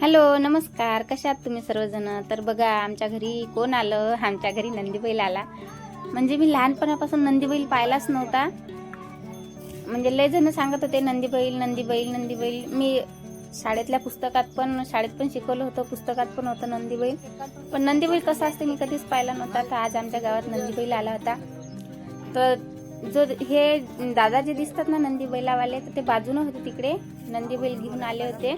Hello नमस्कार. कशा आहात तुम्ही सर्वजण? तर बघा आमच्या घरी कोण आलं? आमच्या घरी नंदीबैल आला. म्हणजे मी लहानपणापासून नंदीबैल पाहिलाच नव्हता. म्हणजे लय जण सांगत होते नंदीबैल नंदीबैल नंदीबैल मी शाळेतल्या पुस्तकात पण शाळेत पण शिकवलं होतं पुस्तकात पण होतं नंदीबैल पण नंदीबैल कसं असते मी कधीच पाहिला नव्हता. तर आज आमच्या गावात नंदीबैल आला होता. तर जो हे दादा जे दिसतात ना नंदीबैलावाले तर ते बाजूनं होते तिकडे. नंदीबैल घेऊन आले होते.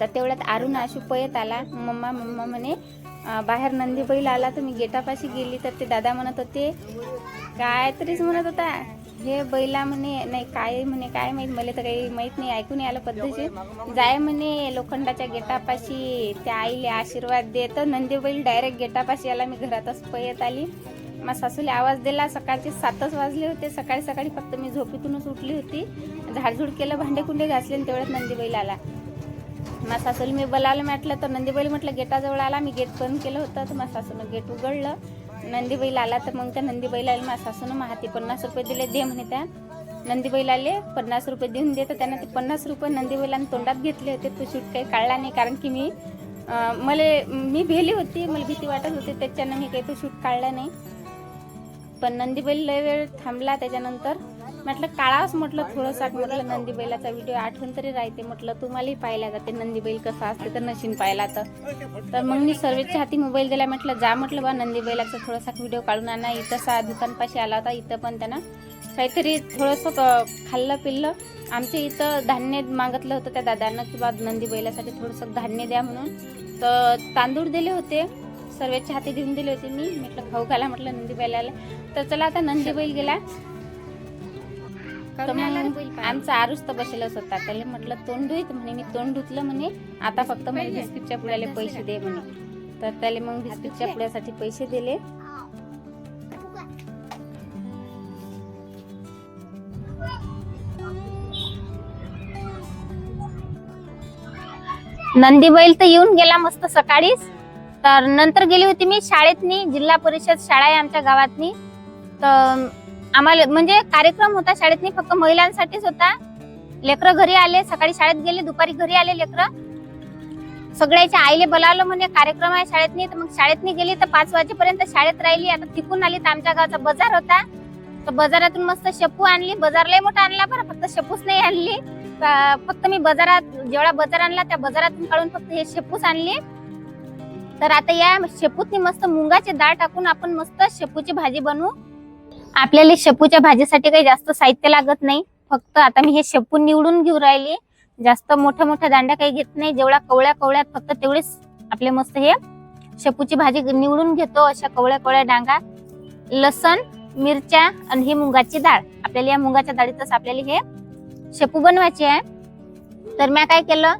तर तेवढ्यात अरुण आशू पयत आला. मम्मा मम्मा म्हणे बाहेर नंदी बैल आला तर मी गेटापाशी गेली तर ते दादा म्हणत होते काय तरीच म्हणत होता. हे बैला म्हणे नाही काय म्हणे काय माहीत? मला तर काही माहीत नाही. ऐकून आलं पद्धतशीर. जाय म्हणे लोखंडाच्या गेटापाशी. त्या आईले आशीर्वाद दे. तर नंदी बैल डायरेक्ट गेटापाशी आला मी घरातच पयत आली. मग सासूले आवाज दिला. सकाळचे सातच वाजले होते. सकाळी सकाळी फक्त मी झोपेतूनच उठली होती. झाडझूड केलं भांडे कुंडे घासले आणि तेवढ्यात नंदी बैल आला. मा सासूला मी बोलावलं म्हटलं तर नंदीबाईल म्हटलं गेटाजवळ आला. मी गेट बंद केलं होतं तर मा सासूनं गेट उघडलं. नंदीबाईला आला तर मग त्या नंदीबैलाला मा सासूनं मग हाती पन्नास रुपये दिले दे म्हणे त्या. नंदीबैलाले पन्नास रुपये देऊन दे तर त्यानं ते पन्नास रुपये नंदीबैलाने तोंडात घेतले होते. तो शूट काही काढला नाही कारण की मी मला मी भेली होती मला भीती वाटत होती त्याच्यानं मी काही तो शूट काढला नाही. पण नंदीबैल लय वेळ थांबला त्याच्यानंतर. म्हटलं काळाच म्हटलं थोडंसं म्हटलं नंदीबैलाचा व्हिडिओ आठवण तरी राहते. म्हटलं तुम्हालाही पाहिला जाते नंदीबैल कसा असते तर नशीन पाहिला तर मग मी सर्वेच्या हाती मोबाईल दिला म्हटलं जा म्हटलं बा नंदीबैलाचा थोडासा व्हिडिओ काढून आणा. इथं सा दुकानपाशी आला होता इथं पण त्यानं काहीतरी थोडंसं क- खाल्लं पिल्लं. आमच्या इथं धान्य मागितलं होतं त्या दादांना की बा नंदीबैलासाठी थोडंसं धान्य द्या म्हणून. तर तांदूळ दिले होते सर्वेच्या हाती देऊन दिले होते मी. म्हटलं खाऊ घाला म्हटलं नंदीबैलाला तर चला आता नंदीबैल गेला. तर मग आमचा आरुस तर बसेलच होता त्याला म्हटलं तोंड धुईत म्हणे. मी तोंड धुतलं म्हणे. आता फक्त मला बिस्किटच्या पुड्याला पैसे दे म्हणे. तर त्याला मग बिस्किटच्या पुड्यासाठी पैसे दिले. नंदी बैल तर येऊन गेला मस्त सकाळीच. तर नंतर गेली होती मी शाळेतनी जिल्हा परिषद शाळा आहे आमच्या गावातनी. तर आम्हाला म्हणजे कार्यक्रम होता शाळेतनी फक्त महिलांसाठीच होता. लेकरं घरी आले सकाळी शाळेत गेले दुपारी घरी आले लेकरं. सगळ्याच्या आईले बोलावलं म्हणे कार्यक्रम आहे शाळेतनी. तर मग शाळेतनी गेली तर पाच वाजेपर्यंत शाळेत राहिली. आता तिकून आली तर आमच्या गावचा बाजार होता. तर बाजारातून मस्त शेपू आणली. बाजारलाही मोठा आणला बरं फक्त शेपूच नाही आणली. फक्त मी बाजारात जेवढा बाजार आणला त्या बाजारातून काढून फक्त हे शेपूच आणली. तर आता या शेपूतनी मस्त मुंगाची डाळ टाकून आपण मस्त शेपूची भाजी बनवू. आपल्याला शेपूच्या भाजीसाठी काही जास्त साहित्य लागत नाही. फक्त आता मी हे शेपू निवडून घेऊ राहिली. जास्त मोठ्या मोठ्या दांड्या काही घेत नाही. जेवढ्या कवळ्या कवळ्यात फक्त तेवढेच आपले मस्त हे शेपूची भाजी निवडून घेतो. अशा कवळ्या कवळ्या डांगा लसण मिरच्या आणि ही मुंगाची डाळ. आपल्याला या मुंगाच्या डाळीतच आपल्याला हे शेपू बनवायचे आहे. तर मी काय केलं?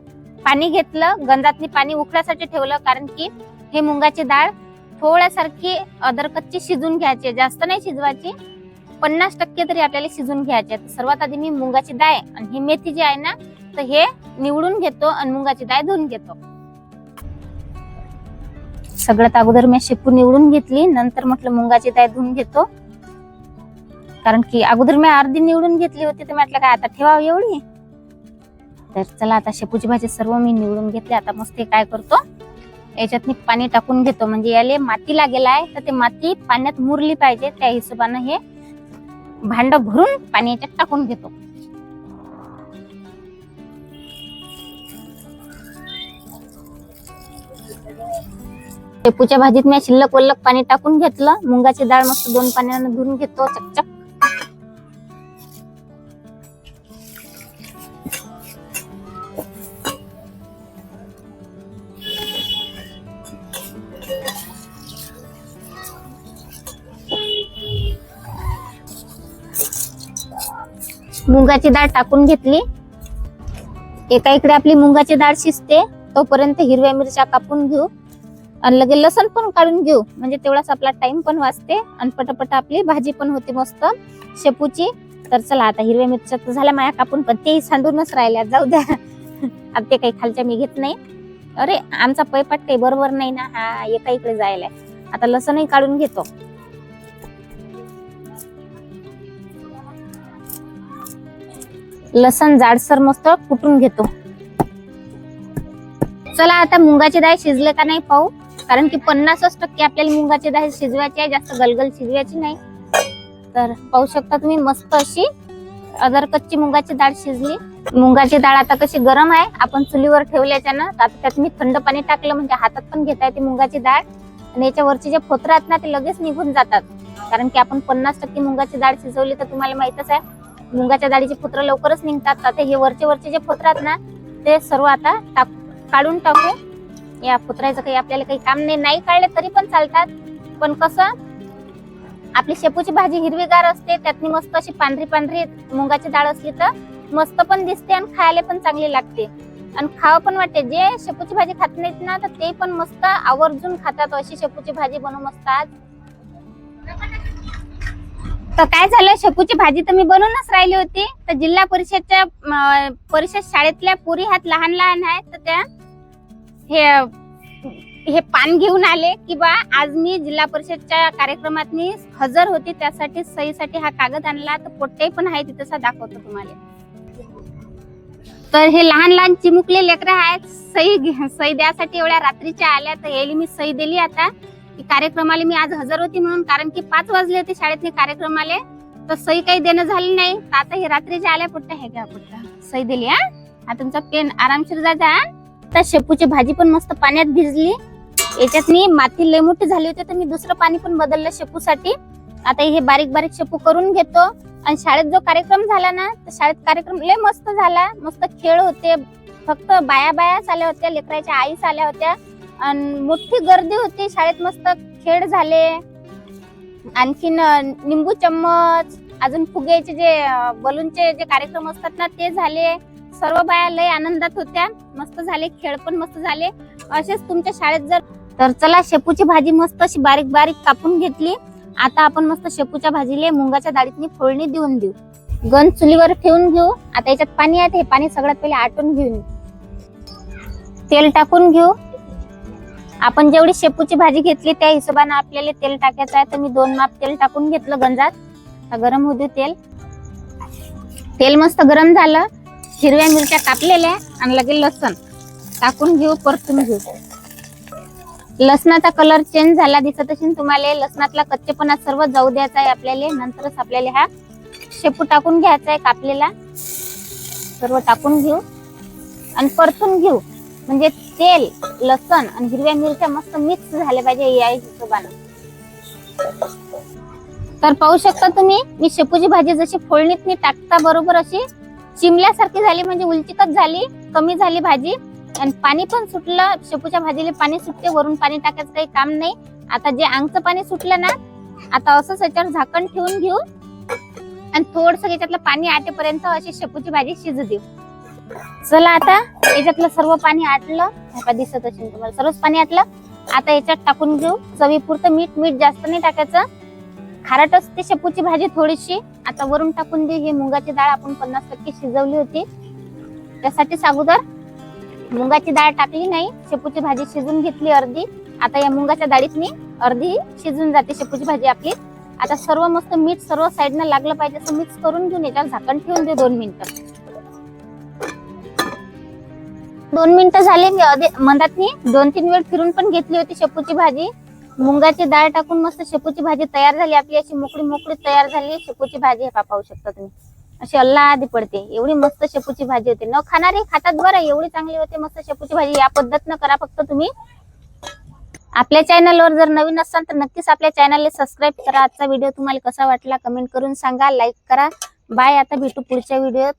पाणी घेतलं. गंजातली पाणी उकळासाठी ठेवलं. कारण की हे मुंगाची डाळ पोळ्यासारखी अदर कच्ची शिजून घ्यायची जास्त नाही शिजवायची. पन्नास टक्के तरी आपल्याला शिजून घ्यायचे सर्वात आधी मी मुंगाची डाळ आणि ही मेथी जी आहे ना तर हे निवडून घेतो आणि मुंगाची डाळ धुवून घेतो. सगळ्यात अगोदर मी शेपू निवडून घेतली नंतर म्हटलं मुंगाची डाळ धुवून घेतो. कारण की अगोदर मी अर्धी निवडून घेतली होती तर म्हटलं काय आता ठेवावं एवढी? तर चला आता शेपूची भाजी सर्व मी निवडून घेतली. आता मस्त काय करतो? याच्यात मी पाणी टाकून घेतो. म्हणजे याले माती लागेल आहे तर ते माती पाण्यात मुरली पाहिजे. त्या हिशोबानं हे भांड भरून पाणी याच्यात टाकून घेतो. टेपूच्या भाजीत मी शिल्लक वल्लक पाणी टाकून घेतलं. मुंगाची डाळ मस्त दोन पाण्यानं धुवून घेतो. चकचक. मुगाची डाळ टाकून घेतली. एका इकडे आपली मुगाची डाळ शिजते. तोपर्यंत हिरव्या मिरच्या कापून घेऊ. आणि लगे लसण पण काढून घेऊ. म्हणजे तेवढाच आपला टाइम पण वाचते. आणि पटापट आपली भाजी पण होते मस्त. शेपूची. तर चला आता हिरव्या मिरच्या तर झाल्या माया कापून पण तेही सांडूनच राहिल्या. जाऊ द्या. आता ते काही खालच्या मी घेत नाही. अरे आमचा पैपाट काही बरोबर नाही ना. हा एका इकडे जायला आता लसणही काढून घेतो. लसण जाडसर मस्त कुटून घेतो. चला आता मुंगाची डाळ शिजले का नाही पाहू. कारण की पन्नासच टक्के आपल्याला मुंगाची डाळ शिजवायची आहे जास्त गलगल शिजवायची नाही. तर पाहू शकता तुम्ही मस्त अशी अदर कच्ची मुंगाची डाळ शिजली. मुंगाची डाळ आता कशी गरम आहे आपण चुलीवर ठेवल्याच्या ना आता त्यात मी थंड पाणी टाकलं म्हणजे हातात पण घेता येते मुंगाची डाळ. आणि याच्यावरचे जे फोत्र आहेत ना ते लगेच निघून जातात. कारण की आपण पन्नास टक्के मुंगाची डाळ शिजवली तर तुम्हाला माहितच आहे मुंगाच्या डाळीचे पुत्र लवकरच निघतात. आता हे वरचे वरचे जे फुत्र आहेत ना ते सर्व आता टाक काढून टाकू. या फुत्राचं काही आपल्याला काही काम नाही. नाही काढले तरी पण चालतात. पण कसं आपली शेपूची भाजी हिरवीगार असते त्यातनी मस्त अशी पांढरी पांढरी मुंगाची डाळ असली तर मस्त पण दिसते आणि खायला पण चांगली लागते. आणि खावं पण वाटते. जे शेपूची भाजी खात नाहीत ना तर ते पण मस्त आवर्जून खातात. अशी शेपूची भाजी बनवू मस्त आज तर काय झालं? शेपूची भाजी तर मी बनवूनच राहिली होती. तर जिल्हा परिषदच्या परिषद शाळेतल्या पुरी ह्यात लहान लहान आहेत. तर त्या हे हे पान घेऊन आले की बा आज मी जिल्हा परिषदच्या कार्यक्रमात मी हजर होते. त्यासाठी सहीसाठी हा कागद आणला. तर पोट्टे पण आहे तिथं तसा दाखवतो तुम्हाला. तर हे लहान लहान चिमुकले लेकरं आहेत. सही घे- सही द्यासाठी एवढ्या रात्रीच्या आल्या. तर यायला मी सही दिली आता. की कार्यक्रमाला मी आज हजर होती म्हणून कारण की पाच वाजले होते शाळेत कार्यक्रमाले. तर सही काही देणं झाली नाही. तर आता हे रात्रीच्या आल्या पुट्टा हे घ्या पुट्टा सही दिली हा? हा तुमचा पेन आरामशीर जाता तर आता शेपूची भाजी पण मस्त पाण्यात भिजली. याच्यात मी माती लय मोठी झाली होती तर मी दुसरं पाणी पण बदललं शेपूसाठी. आता हे बारीक बारीक शेपू करून घेतो. आणि शाळेत जो कार्यक्रम झाला ना तर शाळेत कार्यक्रम लय मस्त झाला. मस्त खेळ होते. फक्त बाया बायाच आल्या होत्या लेकराच्या आईच आल्या होत्या. आणि मोठी गर्दी होती शाळेत मस्त खेळ झाले. आणखीन निंबू चम्मच अजून फुग्याचे जे बलूनचे जे कार्यक्रम असतात ना ते झाले. सर्व बाया लय आनंदात होत्या. मस्त झाले खेळ पण मस्त झाले. असेच तुमच्या शाळेत जर तर चला शेपूची भाजी मस्त अशी बारीक बारीक कापून घेतली. आता आपण मस्त शेपूच्या भाजीले मुंगाच्या डाळीतनी फोडणी देऊन देऊ. गन चुलीवर ठेवून घेऊ. आता याच्यात पाणी आहे ते पाणी सगळ्यात पहिले आटून घेऊन. तेल टाकून घेऊ. आपण जेवढी शेपूची भाजी घेतली त्या हिशोबाने आपल्याला तेल टाकायचं आहे. तर मी दोन माप तेल टाकून घेतलं गंजात. गरम होऊ दे तेल. तेल मस्त गरम झालं. हिरव्या मिरच्या कापलेल्या आणि लगेच लसण. टाकून घेऊ परतून घेऊ. लसणाचा कलर चेंज झाला दिसत असेल तुम्हाला. लसणातला कच्चेपणा सर्व जाऊ द्यायचा आहे आपल्याला. नंतरच आपल्याला हा शेपू टाकून घ्यायचा आहे कापलेला. सर्व टाकून घेऊ. आणि परतून घेऊ. म्हणजे तेल लसण आणि हिरव्या मिरच्या मस्त मिक्स झाल्या पाहिजे या हिशोबानं. तर पाहू शकता तुम्ही मी शेपूची भाजी जशी फोडणीत मी टाकता बरोबर अशी चिमल्यासारखी झाली म्हणजे उलचिकच झाली कमी झाली भाजी. आणि पाणी पण सुटलं शेपूच्या भाजीला पाणी सुटते वरून पाणी टाकायचं काही काम नाही. आता जे आंगचं पाणी सुटलं ना आता असंच याच्यावर झाकण ठेवून घेऊ. आणि थोडस याच्यातलं पाणी आटेपर्यंत अशी शेपूची भाजी शिजू देऊ. चला आता याच्यातलं सर्व पाणी आटलं आता दिसत असेल तुम्हाला. सर्वच पाणी आटलं आता याच्यात टाकून घेऊ. चवीपुरतं मीठ मीठ जास्त नाही टाकायचं. खारट असते शेपूची भाजी थोडीशी. आता वरून टाकून देऊ ही मुगाची डाळ आपण पन्नास टक्के शिजवली होती. त्यासाठी अगोदर मुगाची डाळ टाकली नाही शेपूची भाजी शिजून घेतली अर्धी. आता या मुगाच्या डाळीत मी अर्धी शिजून जाते शेपूची भाजी आपली. आता सर्व मस्त मीठ सर्व साईडनं लागलं पाहिजे असं मिक्स करून घेऊन याच्यावर झाकण ठेवून दे दोन मिनिटं. दोन मिनिटं झाले मी मधात मी दोन तीन वेळ फिरून पण घेतली होती शेपूची भाजी. मुंगाची डाळ टाकून मस्त शेपूची भाजी तयार झाली आपली अशी मोकळी मोकळी तयार झाली शेपूची भाजी हे पाहू शकता तुम्ही. अशी अल्लादी पडते एवढी मस्त शेपूची भाजी होते. न खाणारे खातात बरं एवढी चांगली होते मस्त शेपूची भाजी या पद्धतीनं करा फक्त तुम्ही. आपल्या चॅनलवर जर नवीन असाल तर नक्कीच आपल्या चॅनलला सबस्क्राईब करा. आजचा व्हिडिओ तुम्हाला कसा वाटला कमेंट करून सांगा लाईक करा. बाय आता भेटू पुढच्या व्हिडिओत.